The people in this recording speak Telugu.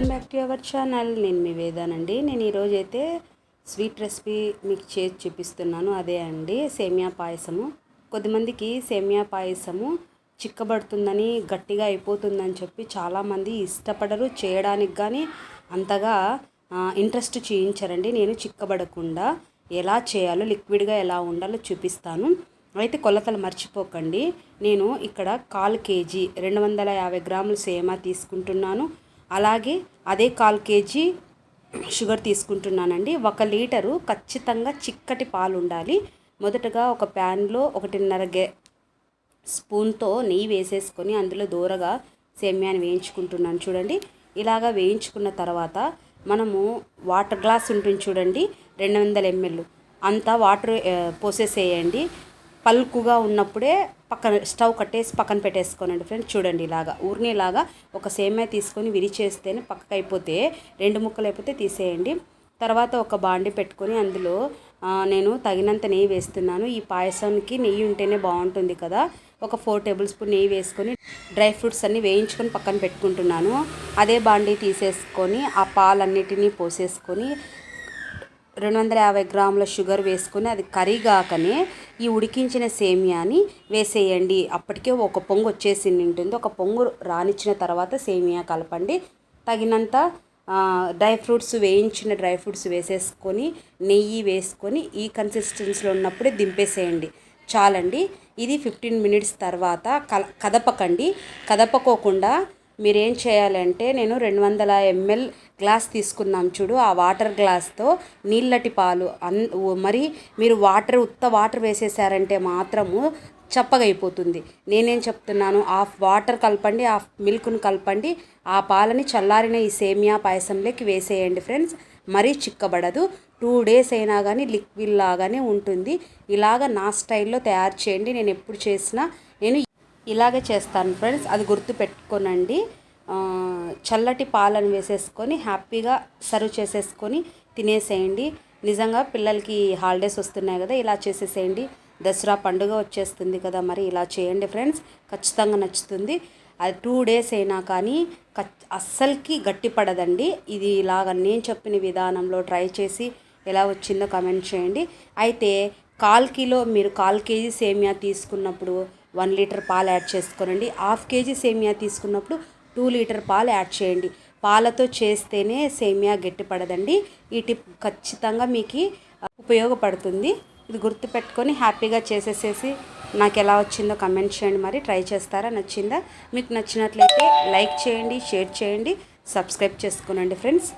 Welcome back to our channel. నేను మీ వేదానండి. నేను ఈరోజు అయితే స్వీట్ రెసిపీ మీకు చేసి చూపిస్తున్నాను. అదే అండి సేమియా పాయసము. కొద్దిమందికి సేమియా పాయసము చిక్కబడుతుందని గట్టిగా అయిపోతుందని చెప్పి చాలామంది ఇష్టపడరు. చేయడానికి కానీ అంతగా ఇంట్రెస్ట్ చేయించారండి. నేను చిక్కబడకుండా ఎలా చేయాలో లిక్విడ్గా ఎలా ఉండాలో చూపిస్తాను. అయితే కొలతలు మర్చిపోకండి. నేను ఇక్కడ కాల్ కేజీ రెండు వందల యాభై గ్రాములు సేమా తీసుకుంటున్నాను. అలాగే అదే కాల్ కేజీ షుగర్ తీసుకుంటున్నానండి. ఒక లీటరు ఖచ్చితంగా చిక్కటి పాలు ఉండాలి. మొదటగా ఒక ప్యాన్లో ఒకటిన్నర గే స్పూన్తో నెయ్యి వేసేసుకొని అందులో దూరగా సేమ్యాన్ని వేయించుకుంటున్నాను చూడండి. ఇలాగా వేయించుకున్న తర్వాత మనము వాటర్ గ్లాస్ ఉంటుంది చూడండి. రెండు వందల ఎంఎల్ అంతా వాటర్ పోసేసేయండి. పల్కుగా ఉన్నప్పుడే పక్కన స్టవ్ కట్టేసి పక్కన పెట్టేసుకోనండి ఫ్రెండ్స్. చూడండి ఇలాగా ఊరిని ఇలాగా ఒక సేమ్యా తీసుకొని విరిచేస్తేనే పక్కకు అయిపోతే రెండు ముక్కలు అయిపోతే తీసేయండి. తర్వాత ఒక బాండి పెట్టుకొని అందులో నేను తగినంత నెయ్యి వేస్తున్నాను. ఈ పాయసానికి నెయ్యి ఉంటేనే బాగుంటుంది కదా. ఒక ఫోర్ టేబుల్ స్పూన్ నెయ్యి వేసుకొని డ్రై ఫ్రూట్స్ అన్నీ వేయించుకొని పక్కన పెట్టుకుంటున్నాను. అదే బాండి తీసేసుకొని ఆ పాలన్నిటినీ పోసేసుకొని రెండు వందల యాభై గ్రాముల షుగర్ వేసుకుని అది కరిగాకనే ఈ ఉడికించిన సేమియాని వేసేయండి. అప్పటికే ఒక పొంగు వచ్చేసి ఉంటుంది. ఒక పొంగు రానిచ్చిన తర్వాత సేమియా కలపండి. తగినంత డ్రై ఫ్రూట్స్ వేయించిన డ్రై ఫ్రూట్స్ వేసేసుకొని నెయ్యి వేసుకొని ఈ కన్సిస్టెన్సీలో ఉన్నప్పుడే దింపేసేయండి. చాలండి. ఇది ఫిఫ్టీన్ మినిట్స్ తర్వాత కల కదపకండి. కదపకోకుండా మీరేం చేయాలంటే నేను రెండు వందల ఎంఎల్ గ్లాస్ తీసుకున్నాం చూడు ఆ వాటర్ గ్లాస్తో నీళ్ళటి పాలు అన్ మరి మీరు వాటర్ ఉత్త వాటర్ వేసేసారంటే మాత్రము చప్పగైపోతుంది. నేనేం చెప్తున్నాను హాఫ్ వాటర్ కలపండి హాఫ్ మిల్క్ను కలపండి ఆ పాలని చల్లారిన ఈ సేమియా పాయసంలోకి వేసేయండి ఫ్రెండ్స్. మరీ చిక్కబడదు. టూ డేస్ అయినా కానీ లిక్విడ్ లాగానే ఉంటుంది. ఇలాగ నా స్టైల్లో తయారు చేయండి. నేను ఎప్పుడు చేసినా ఇలాగే చేస్తాను ఫ్రెండ్స్. అది గుర్తు పెట్టుకోనండి చల్లటి పాలను వేసేసుకొని హ్యాపీగా సర్వ్ చేసేసుకొని తినేసేయండి. నిజంగా పిల్లలకి హాలిడేస్ వస్తున్నాయి కదా ఇలా చేసేసేయండి. దసరా పండుగ వచ్చేస్తుంది కదా మరి ఇలా చేయండి ఫ్రెండ్స్. ఖచ్చితంగా నచ్చుతుంది. అది టూ డేస్ అయినా కానీ అస్సలకి గట్టి పడదండి ఇది ఇలాగ నేను చెప్పిన విధానంలో ట్రై చేసి ఎలా వచ్చిందో కమెంట్ చేయండి. అయితే కాల్ కిలో మీరు కాల్ కేజీ సేమియా తీసుకున్నప్పుడు వన్ లీటర్ పాలు యాడ్ చేసుకోనండి. హాఫ్ కేజీ సేమియా తీసుకున్నప్పుడు టూ లీటర్ పాలు యాడ్ చేయండి. పాలతో చేస్తేనే సేమియా గట్టిపడదండి. ఈ టిప్ ఖచ్చితంగా మీకు ఉపయోగపడుతుంది. ఇది గుర్తుపెట్టుకొని హ్యాపీగా చేసేసేసి నాకు ఎలా వచ్చిందో కమెంట్ చేయండి. మరి ట్రై చేస్తారా? నచ్చిందా? మీకు నచ్చినట్లయితే లైక్ చేయండి షేర్ చేయండి సబ్స్క్రైబ్ చేసుకోనండి ఫ్రెండ్స్.